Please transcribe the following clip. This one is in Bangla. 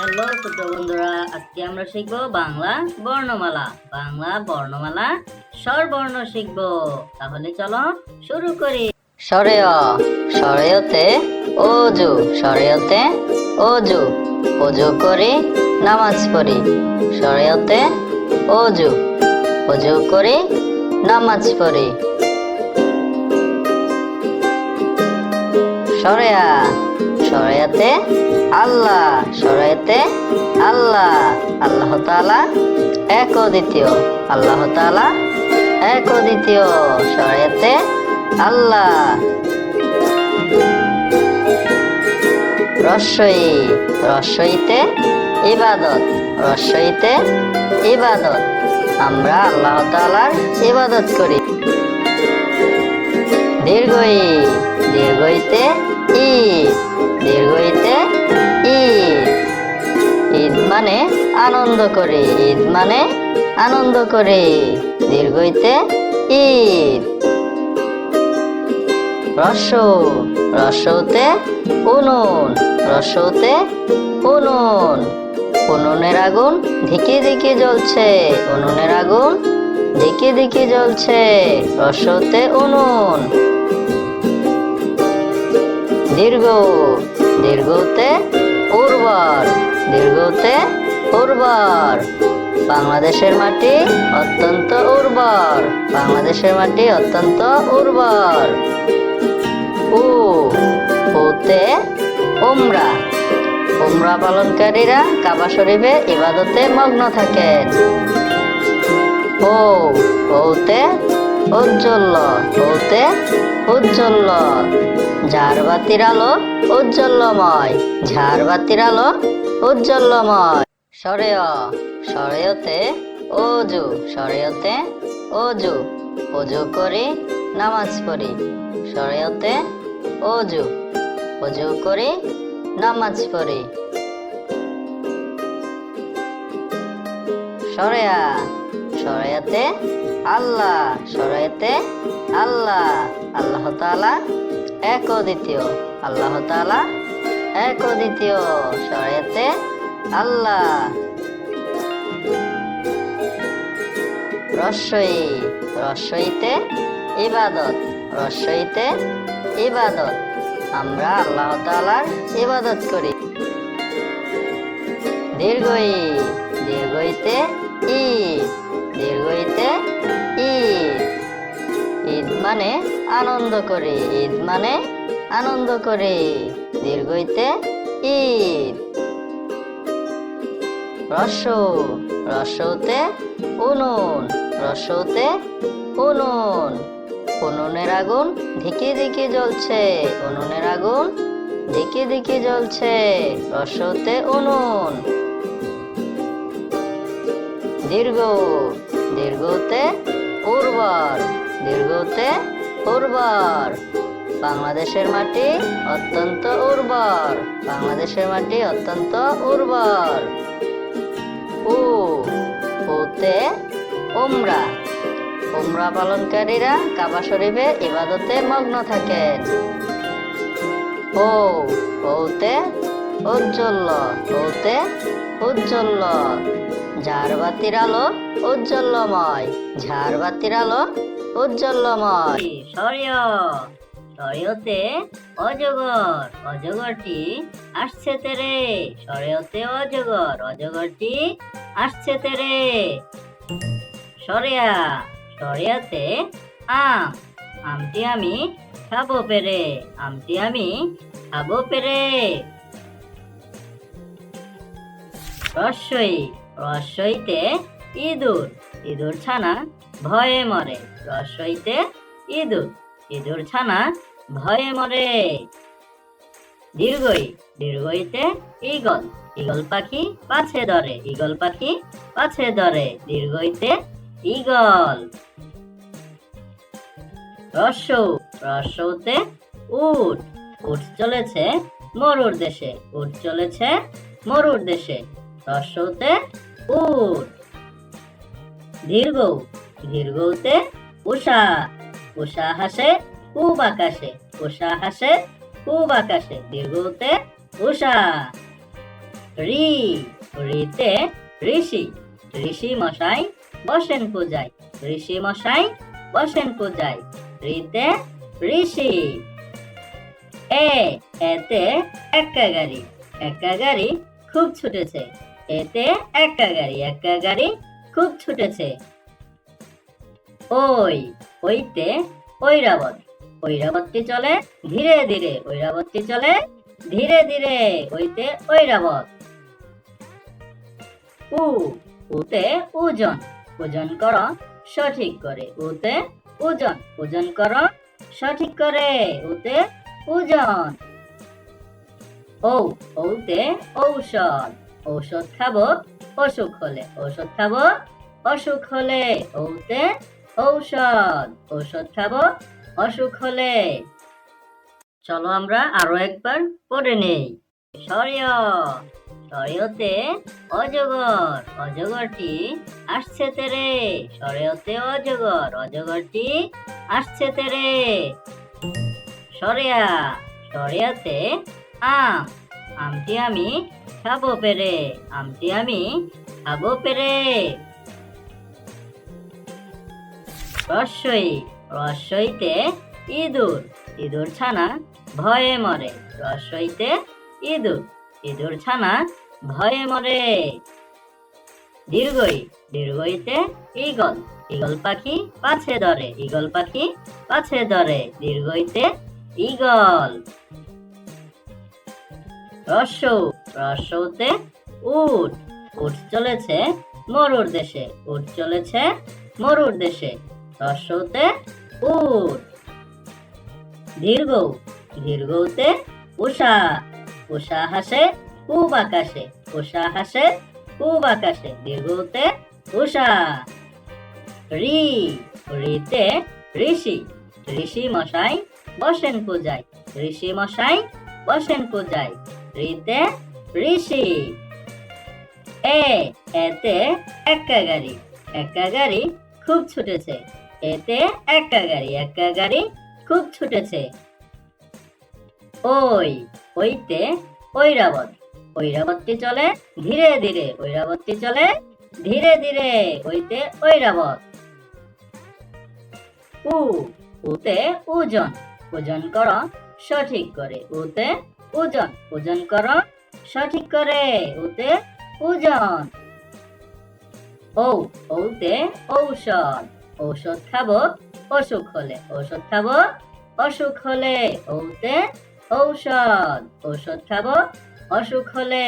হ্যালো ছোট বন্ধুরা, আজকে আমরা শিখব বাংলা বর্ণমালা। বাংলা বর্ণমালা স্বরবর্ণ শিখব। তাহলে চলো শুরু করি। সরেয় সরেয়তে অজু সরেয়তে অজু। অজু করি নামাজ পড়ি সরেয়তে অজু। অজু করি নামাজ পড়ি। সরেয়া সরেয়াতে আল্লাহ সরেয়াতে আল্লাহ আল্লাহ তাআলা এক দ্বিতীয়, আল্লাহ তাআলা এক দ্বিতীয় সরেয়াতে আল্লাহ। রস্বই রস্বইতে ইবাদত রস্বইতে ইবাদত। আমরা আল্লাহ তাআলার ইবাদত করি। দীর্ঘই, দীর্ঘইতে ই দীর্ঘইতে ঈদ মানে আনন্দ করে, ঈদ মানে আনন্দ করে। দীর্ঘইতে ঈদ। রস রসতে উনুন রসতে উনুন। উনুনের আগুন ধিকে ধিকে জ্বলছে, উনুনের আগুন ধিকে ধিকে জ্বলছে রসতে উনুন। দীর্ঘ দীর্ঘতে উর্বর, দীর্ঘতে উর্বর। বাংলাদেশের মাটি অত্যন্ত উর্বর, বাংলাদেশের মাটি অত্যন্ত উর্বর। উতে উমরা। উমরা পালনকারীরা কাবা শরীফে ইবাদতে মগ্ন থাকেন। ও ওতে উজ্জ্বল ওতে উজ্জ্বল ঝাড়বাতির আলো উজ্জ্বলময়, ঝাড়বাতির আলো উজ্জ্বলময়। সরেয়, সরেয়তে অজু সরেয়তে অজু অজু করি নামাজ পড়ি। সরেয়তে অজু অজু করি নামাজ পড়ি। সরেয়া, সরেয়াতে আল্লাহ সরেয়াতে আল্লাহ আল্লাহ তাআলা এক দ্বিতীয় আল্লাহ তাআলা এক দ্বিতীয় সরেয়াতে আল্লাহ। রস্বই রস্বইতে ইবাদত রস্বইতে ইবাদত। আমরা আল্লাহ তাআলার ইবাদত করি। দীর্ঘই, দীর্ঘইতে ই দীর্ঘইতে মানে আনন্দ করে ঈদ মানে আনন্দ করে দীর্ঘইতে ঈদ রস, রসতে উনুন রসতে উনুন। উনুনের আগুন ধিকে ধিকে জ্বলছে, উনুনের আগুন ধিকে ধিকে জ্বলছে, রসতে উনুন। দীর্ঘ, দীর্ঘতে উর্বর। দীর্ঘতে উর্বর। বাংলাদেশের মাটি অত্যন্ত উর্বর। বাংলাদেশের মাটি অত্যন্ত উর্বর। উতে উমরা। উমরা পালনকারীরা কাবা শরীফে ইবাদতে মগ্ন থাকেন। ও ওতে উজ্জ্বল ওতে উজ্জ্বল। ঝাড়বাতির আলো উজ্জ্বলময়, ঝাড়বাতির আলো উজ্জ্বলময়। সরিয়, সরিয়তে অজগর, অজগরটি আসছে তেরে। সরিয়তে অজগর, অজগরটি আসছে তেরে। সরিয়া, সরিয়াতে আম, আমটি আমি খাব পেরে, আমটি আমি খাব পেরে। রস্যই রস্যইতে ইঁদুর। ইঁদুর ছানা ভয়ে মরে। রস্যইতে ইঁদুর। ইঁদুর ছানা ভয়ে মরে। দীর্ঘই। দীর্ঘইতে ঈগল। ঈগল পাখি পাছে ধরে। ঈগল পাখি পাছে ধরে। দীর্ঘইতে ঈগল। রস্য রস্যতে উট। উট চলেছে মরুর দেশে। উট চলেছে মরুর দেশে। রস্যতে উট দীর্ঘ দীর্ঘতে উষা উষা হাসে পূব আকাশে। উষা হাসে পূব আকাশে। দীর্ঘতে উষা রি, রিতে ঋষি। ঋষি মশাই বসেন পূজায়। ঋষি মশাই বসেন পূজায়। রিতে ঋষি। এ, এতে এক্কা গাড়ি। এক্কা গাড়ি খুব ছুটেছে। এতে এক্কা গাড়ি এক্কা গাড়ি খুব ছুটেছে। ওই, ওইতে ঐরাবত ঐরাবতটি চলে ধীরে ধীরে ঐরাবতটি চলে ধীরে ধীরে, ওইতে ঐরাবত। উ উতে ওজন ওজন কর সঠিক করে উতে ওজন ওজন কর সঠিক করে উতে ওজন। ও ওতে ঔষধ। ঔষধ খাব, অসুখ হলে ঔষধ খাব, অসুখ হলে ওতে ঔষধ ঔষধ খাব, অসুখ হলে। চলো আমরা আরও একবার পড়ে নেই। সরিয় সরিয়তে অজগর, অজগরটি আসছে তেরে। সরিয়তে অজগর, অজগরটি আসছে তেরে। সরিয়া সরিয়াতে আম। আমটি আমি খাব পেরে, আমটি আমি খাব পেরে। রস্যই রস্যইতে ইঁদুর ইঁদুর ছানা ভয়ে মরে। রস্যইতে ইঁদুর ইঁদুর ছানা ভয়ে মরে। দীর্ঘই দীর্ঘইতে ঈগল ঈগল পাখি পাছে ধরে, ঈগল পাখি পাছে ধরে দীর্ঘইতে ঈগল। রস্য রস্যতে উট। উট চলেছে মরুর দেশে, উট চলেছে মরুর দেশে রস্যতে উট। দীর্ঘ, দীর্ঘতে উষা উষা হাসে খুব আকাশে, উষা হাসে খুব আকাশে, দীর্ঘতে উষা। রি, রিতে ঋষি ঋষি মশাই বসেন পূজায়, ঋষি মশাই বসেন পূজায়। রিতে ঋষি। এতে এক্কা গাড়ি। একা গাড়ি খুব ছুটেছে। এতে এক্কা গাড়ি এক্কা গাড়ি খুব ছুটেছে। ওই, ওইতে ঐরাবত। ঐরাবতটি চলে ধীরে ধীরে, ঐরাবতটি চলে ধীরে ধীরে, ওইতে ঐরাবত। উ, উতে ওজন ওজন কর সঠিক করে। উতে ওজন ওজন কর। সঠিক করে, ওতে ওজন ও ওতে ঔষধ। ঔষধ খাব, অসুখ হলে ঔষধ খাব, অসুখ হলে ওতে ঔষধ। ঔষধ খাব, অসুখ হলে